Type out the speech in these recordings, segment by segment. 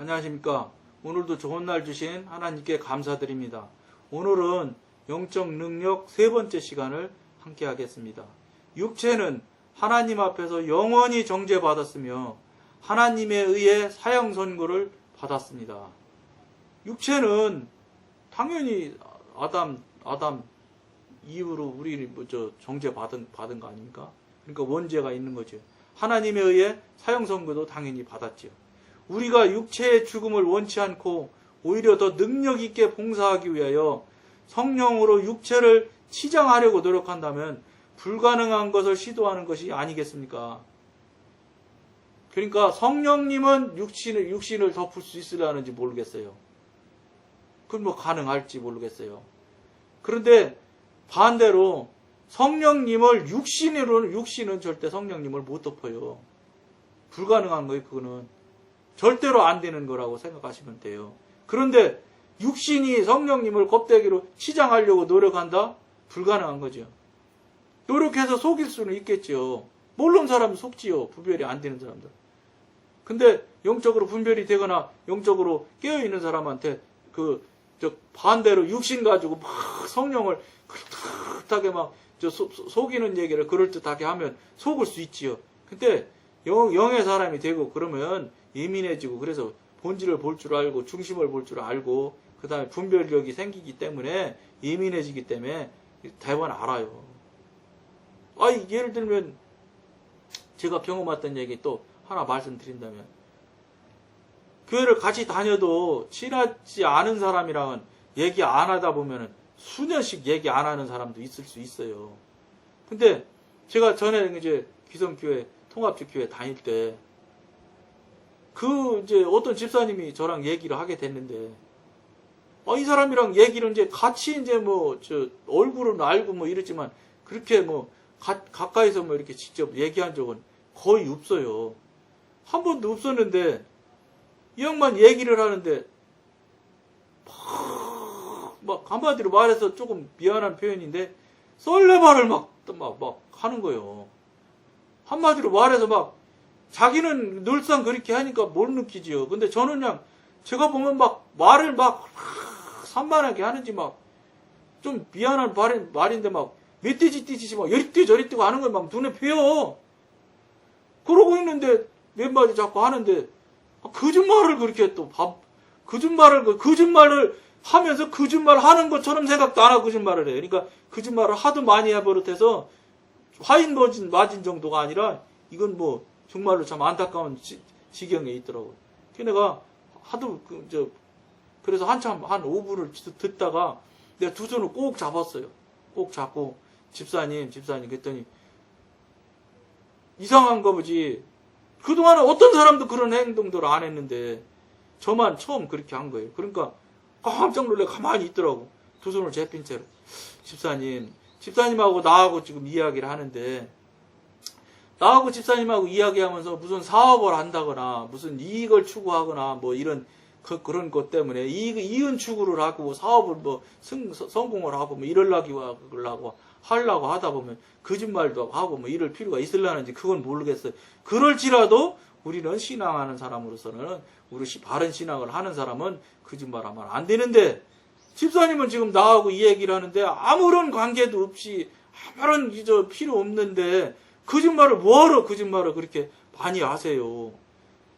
안녕하십니까. 오늘도 좋은 날 주신 하나님께 감사드립니다. 오늘은 영적 능력 세 번째 시간을 함께 하겠습니다. 육체는 하나님 앞에서 영원히 정죄받았으며 하나님에 의해 사형 선고를 받았습니다. 육체는 당연히 아담 아담 이후로 우리 뭐저 정죄 받은 받은 거 아닙니까? 그러니까 원죄가 있는 거죠. 하나님에 의해 사형 선고도 당연히 받았죠. 우리가 육체의 죽음을 원치 않고 오히려 더 능력 있게 봉사하기 위하여 성령으로 육체를 치장하려고 노력한다면 불가능한 것을 시도하는 것이 아니겠습니까? 그러니까 성령님은 육신을 육신을 덮을 수 있으려는지 모르겠어요. 그건 뭐 가능할지 모르겠어요. 그런데 반대로 성령님을 육신으로는 육신은 절대 성령님을 못 덮어요. 불가능한 거예요, 그거는. 절대로 안 되는 거라고 생각하시면 돼요. 그런데 육신이 성령님을 껍데기로 치장하려고 노력한다? 불가능한 거죠. 노력해서 속일 수는 있겠죠. 모르는 사람은 속지요. 분별이 안 되는 사람들. 근데 영적으로 분별이 되거나 영적으로 깨어있는 사람한테 그, 저 반대로 육신 가지고 막 성령을 그럴듯하게 막 저 속이는 얘기를 그럴듯하게 하면 속을 수 있지요. 근데 영, 영의 사람이 되고 그러면 예민해지고 그래서 본질을 볼 줄 알고 중심을 볼 줄 알고 그 다음에 분별력이 생기기 때문에 예민해지기 때문에 대번 알아요. 아 예를 들면 제가 경험했던 얘기 또 하나 말씀드린다면 교회를 같이 다녀도 친하지 않은 사람이랑은 얘기 안 하다 보면은 수년씩 얘기 안 하는 사람도 있을 수 있어요. 근데 제가 전에 이제 기성교회 통합주교회 다닐 때 그 이제 어떤 집사님이 저랑 얘기를 하게 됐는데 어, 이 사람이랑 얘기를 이제 같이 이제 뭐 저 얼굴은 알고 뭐 이랬지만 그렇게 뭐 가, 가까이서 뭐 이렇게 직접 얘기한 적은 거의 없어요. 한 번도 없었는데 이 양반 얘기를 하는데 막, 막 한마디로 말해서 조금 미안한 표현인데 썰레발을 막, 막, 막 하는 거예요. 한마디로 말해서 막 자기는 늘상 그렇게 하니까 뭘 느끼지요. 근데 저는 그냥 제가 보면 막 말을 막 산만하게 하는지 막 좀 미안한 말, 말인데 막 멧돼지 뛰듯이 막 여리 뛰 저리 뛰고 하는 걸 막 눈에 뵈요. 그러고 있는데 몇 마디 자꾸 하는데 아, 거짓말을 그렇게 또 밥, 거짓말을 그 거짓말을 하면서 거짓말 하는 것처럼 생각도 안 하고 거짓말을 해요. 그러니까 거짓말을 하도 많이 해버릇해서 화인 맞은, 맞은 정도가 아니라 이건 뭐 정말로 참 안타까운 지, 지경에 있더라고요. 걔네가 하도 그, 저, 그래서 한참 한 5분을 듣다가 내가 두 손을 꼭 잡았어요. 꼭 잡고 집사님, 집사님 그랬더니 이상한 거 보지. 그동안에 어떤 사람도 그런 행동들을 안 했는데 저만 처음 그렇게 한 거예요. 그러니까 깜짝 놀래 가만히 있더라고. 두 손을 잡힌 채로. 집사님, 집사님하고 나하고 지금 이야기를 하는데 나하고 집사님하고 이야기하면서 무슨 사업을 한다거나 무슨 이익을 추구하거나 뭐 이런 그, 그런 것 때문에 이익, 이윤 추구를 하고 사업을 뭐 승, 성공을 하고 뭐 이럴라고 하려고 하다 보면 거짓말도 하고 뭐 이럴 필요가 있을라는지 그건 모르겠어요. 그럴지라도 우리는 신앙하는 사람으로서는 우리 시- 바른 신앙을 하는 사람은 거짓말하면 안 되는데 집사님은 지금 나하고 이 얘기를 하는데 아무런 관계도 없이 아무런 저 필요 없는데 거짓말을 뭐하러 거짓말을 그렇게 많이 하세요.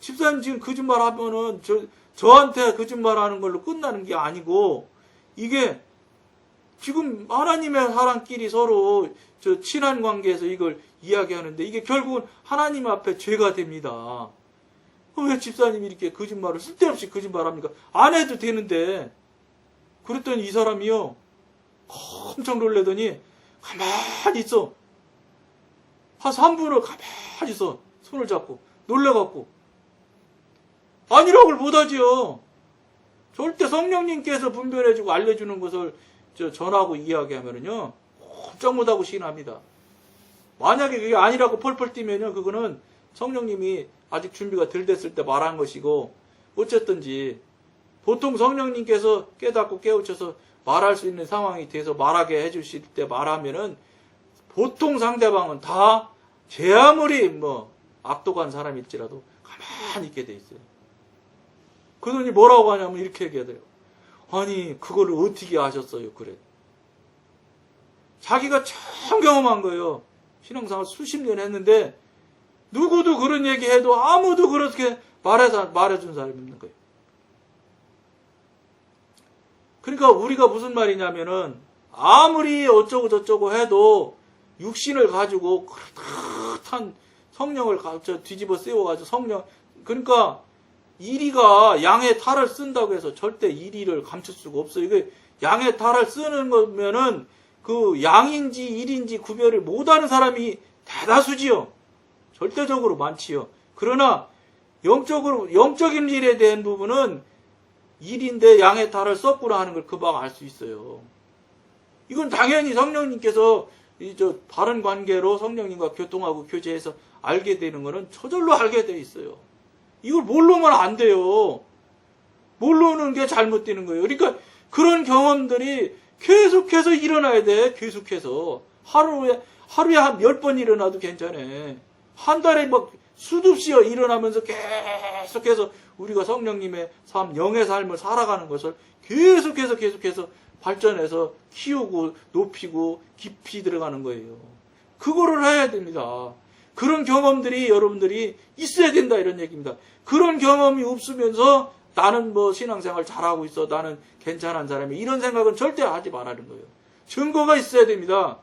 집사님 지금 거짓말 하면은 저, 저한테 거짓말 하는 걸로 끝나는 게 아니고 이게 지금 하나님의 사람끼리 서로 저 친한 관계에서 이걸 이야기하는데 이게 결국은 하나님 앞에 죄가 됩니다. 어, 왜 집사님이 이렇게 거짓말을 쓸데없이 거짓말합니까? 안 해도 되는데 그랬더니 이 사람이요 깜짝 놀래더니 가만히 있어. 한 3분을 가만히 있어. 손을 잡고 놀래갖고. 아니라고를 못하지요. 절대 성령님께서 분별해주고 알려주는 것을 저 전하고 이야기하면은요 꼼짝 못하고 시인합니다. 만약에 그게 아니라고 펄펄 뛰면요 그거는 성령님이 아직 준비가 덜 됐을 때 말한 것이고 어쨌든지 보통 성령님께서 깨닫고 깨우쳐서 말할 수 있는 상황이 돼서 말하게 해주실 때 말하면은 보통 상대방은 다 제 아무리 뭐 악독한 사람일지라도 가만히 있게 돼 있어요. 그러더니 뭐라고 하냐면 이렇게 얘기해야 돼요. 아니, 그거를 어떻게 아셨어요? 그래. 자기가 처음 경험한 거예요. 신앙생활 수십 년 했는데, 누구도 그런 얘기 해도 아무도 그렇게 말해서, 말해준 사람이 없는 거예요. 그러니까 우리가 무슨 말이냐면은, 아무리 어쩌고 저쩌고 해도, 육신을 가지고, 그렇듯한 성령을 가, 저 뒤집어 씌워가지고 성령, 그러니까, 이리가 양의 탈을 쓴다고 해서 절대 이리를 감출 수가 없어요. 이게 양의 탈을 쓰는 거면은 그 양인지 일인지 구별을 못하는 사람이 대다수지요. 절대적으로 많지요. 그러나 영적으로 영적인 일에 대한 부분은 일인데 양의 탈을 썼구나 하는 걸 금방 알 수 있어요. 이건 당연히 성령님께서 이 저 바른 관계로 성령님과 교통하고 교제해서 알게 되는 거는 저절로 알게 돼 있어요. 이걸 모르면 안 돼요. 모르는 게 잘못되는 거예요. 그러니까 그런 경험들이 계속해서 일어나야 돼. 계속해서. 하루에, 하루에 한 열 번 일어나도 괜찮아. 한 달에 막 없이 일어나면서 계속해서 우리가 성령님의 삶, 영의 삶을 살아가는 것을 계속해서 계속해서 발전해서 키우고 높이고 깊이 들어가는 거예요. 그거를 해야 됩니다. 그런 경험들이 여러분들이 있어야 된다 이런 얘기입니다. 그런 경험이 없으면서 나는 뭐 신앙생활 잘하고 있어. 나는 괜찮은 사람이 이런 생각은 절대 하지 말라는 거예요. 증거가 있어야 됩니다.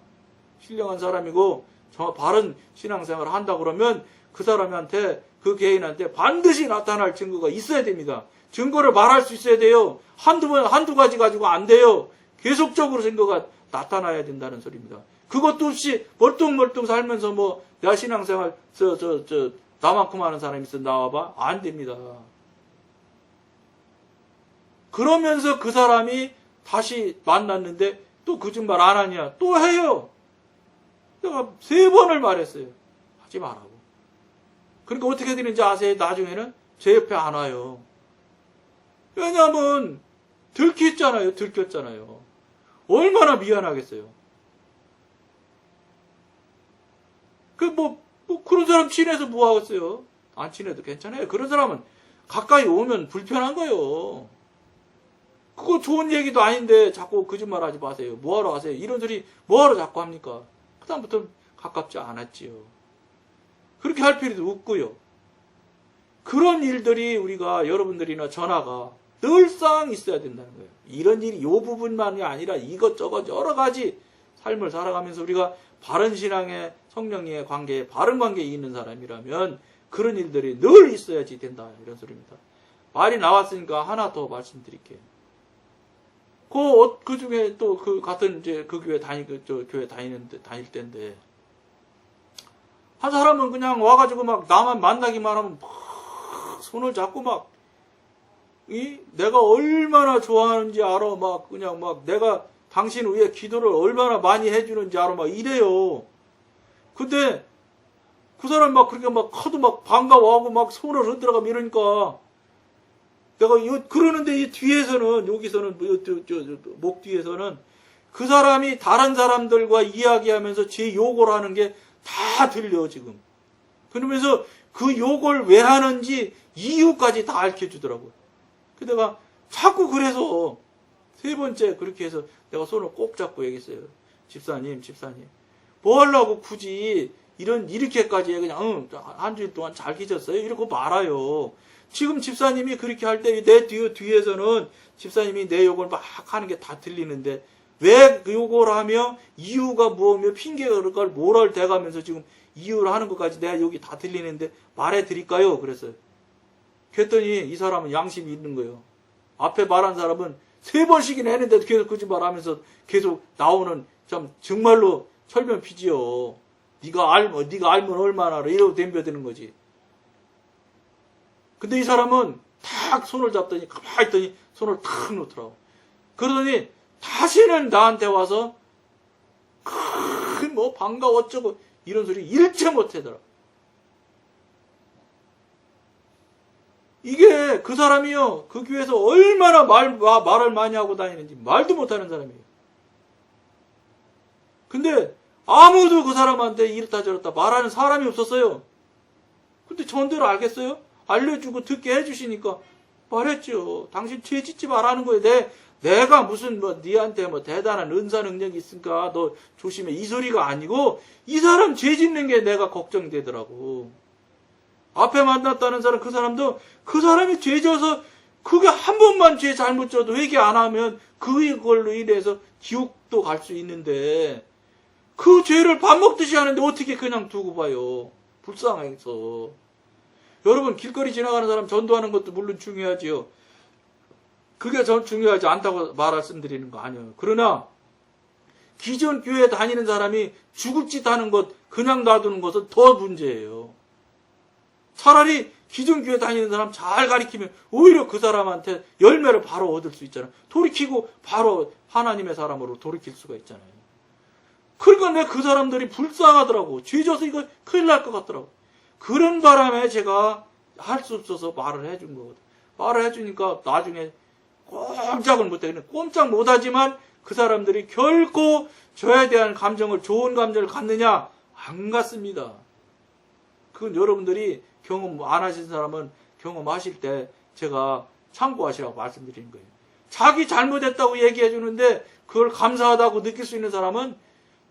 신령한 사람이고 정말 바른 신앙생활을 한다 그러면 그 사람한테 그 개인한테 반드시 나타날 증거가 있어야 됩니다. 증거를 말할 수 있어야 돼요. 한두 번, 한두 가지 가지고 안 돼요. 계속적으로 증거가 나타나야 된다는 소리입니다. 그것도 없이 멀뚱멀뚱 살면서 뭐, 내가 신앙생활, 저, 저, 저, 나만큼 하는 사람이 있어 나와봐? 안 됩니다. 그러면서 그 사람이 다시 만났는데 또 거짓말 안 하냐? 또 해요. 내가 세 번을 말했어요. 하지 말라고. 그러니까 어떻게 되는지 아세요? 나중에는 제 옆에 안 와요. 왜냐하면 들켰잖아요. 들켰잖아요. 얼마나 미안하겠어요. 그 뭐, 뭐 그런 사람 친해서 뭐 하겠어요? 안 친해도 괜찮아요. 그런 사람은 가까이 오면 불편한 거예요. 그거 좋은 얘기도 아닌데 자꾸 거짓말 하지 마세요. 뭐하러 하세요? 이런 소리 뭐하러 자꾸 합니까? 그다음부터 가깝지 않았지요. 그렇게 할 필요도 없고요. 그런 일들이 우리가 여러분들이나 전화가 늘상 있어야 된다는 거예요. 이런 일이 이 부분만이 아니라 이것저것 여러 가지 삶을 살아가면서 우리가 바른 신앙의 성령님의 관계에 바른 관계에 있는 사람이라면 그런 일들이 늘 있어야지 된다 이런 소리입니다. 말이 나왔으니까 하나 더 말씀드릴게요. 그, 어- 그 중에 또 그 같은 이제 그 교회 다니, 그, 저 교회 다니는, 다닐 때인데, 한 사람은 그냥 와가지고 막 나만 만나기만 하면 막 손을 잡고 막, 이, 내가 얼마나 좋아하는지 알아. 막 그냥 막 내가 당신 위해 기도를 얼마나 많이 해주는지 알아. 막 이래요. 근데 그 사람 막 그렇게 막 커도 막 반가워하고 막 손을 흔들어가면 이러니까 내가 이 그러는데 이 뒤에서는 여기서는 뭐목 뒤에서는 그 사람이 다른 사람들과 이야기하면서 제 욕을 하는 게 다 들려 지금. 그러면서 그 욕을 왜 하는지 이유까지 다 알려주더라고요. 그 내가 자꾸 그래서 세 번째 그렇게 해서 내가 손을 꼭 잡고 얘기했어요. 집사님, 집사님. 뭐 하려고 굳이 이런 이렇게까지 그냥 응, 한 주일 동안 잘 계셨어요? 이러고 말아요. 지금 집사님이 그렇게 할 때 내 뒤, 뒤에서는 집사님이 내 욕을 막 하는 게 다 들리는데 왜그 욕을 하며 이유가 뭐며 핑계를 뭐를 대가면서 지금 이유를 하는 것까지 내가 여기 다 들리는데 말해 드릴까요? 그랬어요. 그랬더니 이 사람은 양심이 있는 거예요. 앞에 말한 사람은 세 번씩이나 했는데도 계속 거짓말 하면서 계속 나오는 참 정말로 철면피지요. 네가 알면 네가 알면 얼마나. 이러고 덤벼드는 거지. 근데 이 사람은 탁 손을 잡더니 가만히 있더니 손을 탁 놓더라고. 그러더니 다시는 나한테 와서 뭐 반가워 어쩌고 이런 소리 일체 못하더라. 이게 그 사람이요 그 교회에서 얼마나 말 마- 말을 많이 하고 다니는지 말도 못하는 사람이에요. 근데 아무도 그 사람한테 이렇다 저렇다 말하는 사람이 없었어요. 근데 전대로 알겠어요? 알려주고 듣게 해주시니까 말했죠. 당신 죄 짓지 말라는 거예요. 내, 내가 무슨 뭐 니한테 뭐 대단한 은사 능력이 있으니까 너 조심해. 이 소리가 아니고 이 사람 죄 짓는 게 내가 걱정되더라고. 앞에 만났다는 사람 그 사람도 그 사람이 죄 져서 그게 한 번만 죄 잘못 져도 회개 안 하면 그걸로 인해서 지옥도 갈 수 있는데 그 죄를 밥 먹듯이 하는데 어떻게 그냥 두고 봐요. 불쌍해서. 여러분 길거리 지나가는 사람 전도하는 것도 물론 중요하지요. 그게 전 중요하지 않다고 말씀드리는 거 아니에요. 그러나 기존 교회 다니는 사람이 죽을 짓 하는 것 그냥 놔두는 것은 더 문제예요. 차라리 기존 교회 다니는 사람 잘 가리키면 오히려 그 사람한테 열매를 바로 얻을 수 있잖아요. 돌이키고 바로 하나님의 사람으로 돌이킬 수가 있잖아요. 그러니까 내 그 사람들이 불쌍하더라고. 죄져서 이거 큰일 날 것 같더라고. 그런 바람에 제가 할 수 없어서 말을 해준 거거든. 말을 해주니까 나중에 꼼짝을. 그냥 꼼짝 못하지만 그 사람들이 결코 저에 대한 감정을, 좋은 감정을 갖느냐? 안 갖습니다. 그건 여러분들이 경험 안 하신 사람은 경험하실 때 제가 참고하시라고 말씀드리는 거예요. 자기 잘못했다고 얘기해 주는데 그걸 감사하다고 느낄 수 있는 사람은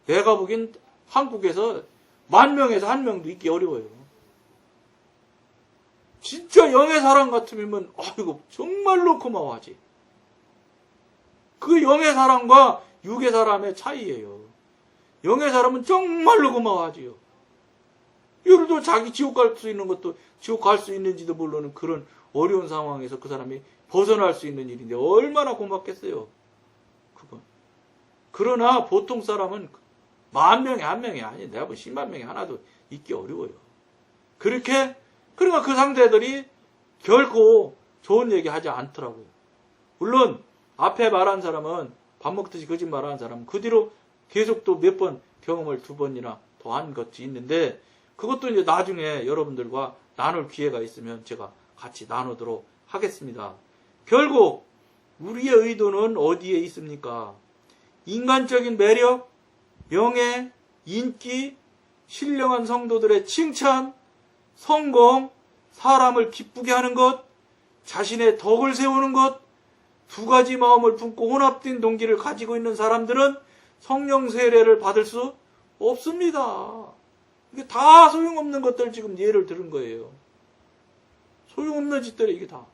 내가 보기엔 한국에서 만 명에서 한 명도 있기 어려워요. 진짜 영의 사람 같으면 아이고 정말로 고마워하지. 그 영의 사람과 육의 사람의 차이예요. 영의 사람은 정말로 고마워하지요. 예를 들어 자기 지옥 갈 수 있는 것도 지옥 갈 수 있는지도 모르는 그런 어려운 상황에서 그 사람이 벗어날 수 있는 일인데 얼마나 고맙겠어요. 그건. 그러나 보통 사람은 만 명에 한 명이 아니 내가 뭐 10만 명에 하나도 있기 어려워요. 그렇게 그러니까 그 상대들이 결코 좋은 얘기 하지 않더라고요. 물론 앞에 말한 사람은 밥 먹듯이 거짓말하는 사람은 그 뒤로 계속 또 몇 번 경험을 두 번이나 더 한 것이 있는데 그것도 이제 나중에 여러분들과 나눌 기회가 있으면 제가 같이 나누도록 하겠습니다. 결국 우리의 의도는 어디에 있습니까? 인간적인 매력, 명예, 인기, 신령한 성도들의 칭찬, 성공, 사람을 기쁘게 하는 것, 자신의 덕을 세우는 것, 두 가지 마음을 품고 혼합된 동기를 가지고 있는 사람들은 성령 세례를 받을 수 없습니다. 이게 다 소용없는 것들 지금 예를 들은 거예요. 소용없는 짓들이 이게 다.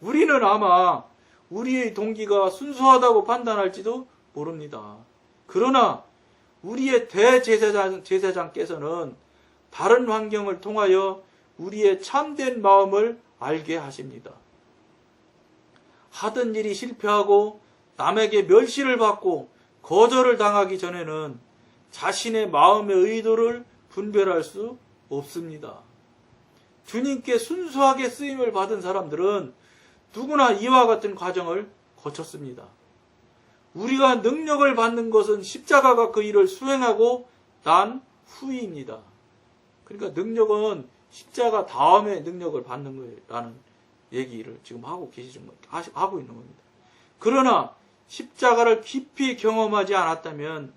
우리는 아마 우리의 동기가 순수하다고 판단할지도 모릅니다. 그러나 우리의 대제사장, 제사장께서는 다른 환경을 통하여 우리의 참된 마음을 알게 하십니다. 하던 일이 실패하고 남에게 멸시를 받고 거절을 당하기 전에는 자신의 마음의 의도를 분별할 수 없습니다. 주님께 순수하게 쓰임을 받은 사람들은 누구나 이와 같은 과정을 거쳤습니다. 우리가 능력을 받는 것은 십자가가 그 일을 수행하고 난 후입니다. 그러니까 능력은 십자가 다음에 능력을 받는 거예요. 라는 얘기를 지금 하고 계시는 거, 하고 있는 겁니다. 그러나 십자가를 깊이 경험하지 않았다면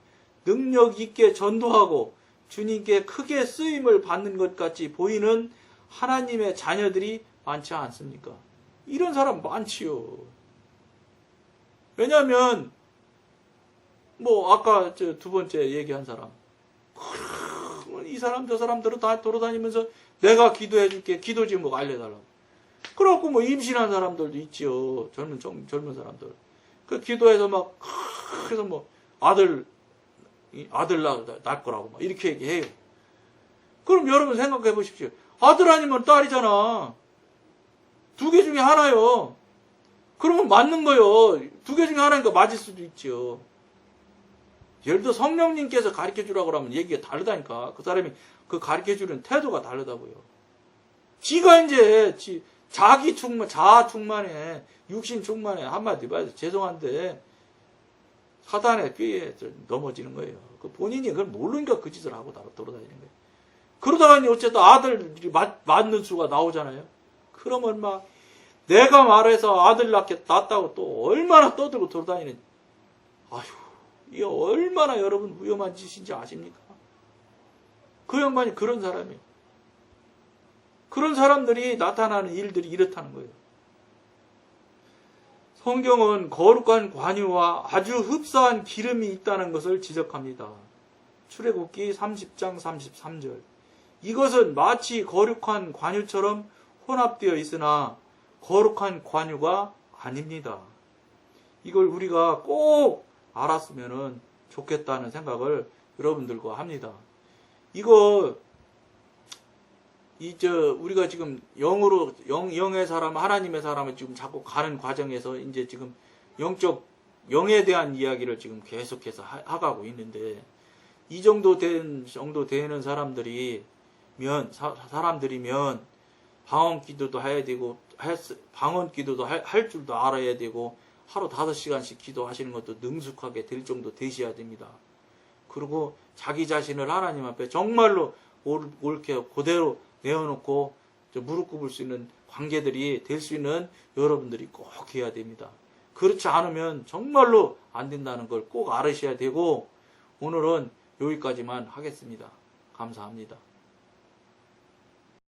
능력 있게 전도하고 주님께 크게 쓰임을 받는 것 같이 보이는 하나님의 자녀들이 많지 않습니까? 이런 사람 많지요. 왜냐하면 뭐 아까 저두 번째 얘기한 사람 이 사람 저 사람들은 다 돌아다니면서 내가 기도해 줄게 기도 제목 알려달라고 그렇고 뭐 임신한 사람들도 있지요. 젊은 좀 젊은 사람들. 그 기도해서 막 그래서 뭐 아들 이 아들 낳, 낳을 거라고 막 이렇게 얘기해요. 그럼 여러분 생각해 보십시오. 아들 아니면 딸이잖아. 두 개 중에 하나요. 그러면 맞는 거요. 두 개 중에 하나니까 맞을 수도 있죠 예를 들어 성령님께서 가르쳐 주라고 하면 얘기가 다르다니까. 그 사람이 그 가르쳐 주는 태도가 다르다고요. 지가 이제 지, 자기 충만, 자아 충만해, 육신 충만해. 한마디 봐서 죄송한데 사단의 꾀에 넘어지는 거예요. 그 본인이 그걸 모르니까 그 짓을 하고 돌아다니는 거예요. 그러다가 어쨌든 아들이 맞, 맞는 수가 나오잖아요. 그러면 막 내가 말해서 아들 낳게 낳았다고 또 얼마나 떠들고 돌아다니는 아휴 이게 얼마나 여러분 위험한 짓인지 아십니까? 그 양반이 그런 사람이에요. 그런 사람들이 나타나는 일들이 이렇다는 거예요. 성경은 거룩한 관유와 아주 흡사한 기름이 있다는 것을 지적합니다. 출애굽기 30장 33절. 이것은 마치 거룩한 관유처럼 혼합되어 있으나 거룩한 관유가 아닙니다. 이걸 우리가 꼭 알았으면 좋겠다는 생각을 여러분들과 합니다. 이거 이 저 우리가 지금 영으로 영 영의 사람 하나님의 사람을 지금 자꾸 가는 과정에서 이제 지금 영적 영에 대한 이야기를 지금 계속해서 하, 하가고 있는데 이 정도 된 정도 되는 사람들이 면 사, 사람들이면 방언 기도도 해야 되고 방언 기도도 할, 할 줄도 알아야 되고 하루 다섯 시간씩 기도하시는 것도 능숙하게 될 정도 되셔야 됩니다. 그리고 자기 자신을 하나님 앞에 정말로 올- 옳게 그대로 내어놓고 저 무릎 꿇을 수 있는 관계들이 될 수 있는 여러분들이 꼭 해야 됩니다. 그렇지 않으면 정말로 안 된다는 걸 꼭 알으셔야 되고 오늘은 여기까지만 하겠습니다. 감사합니다.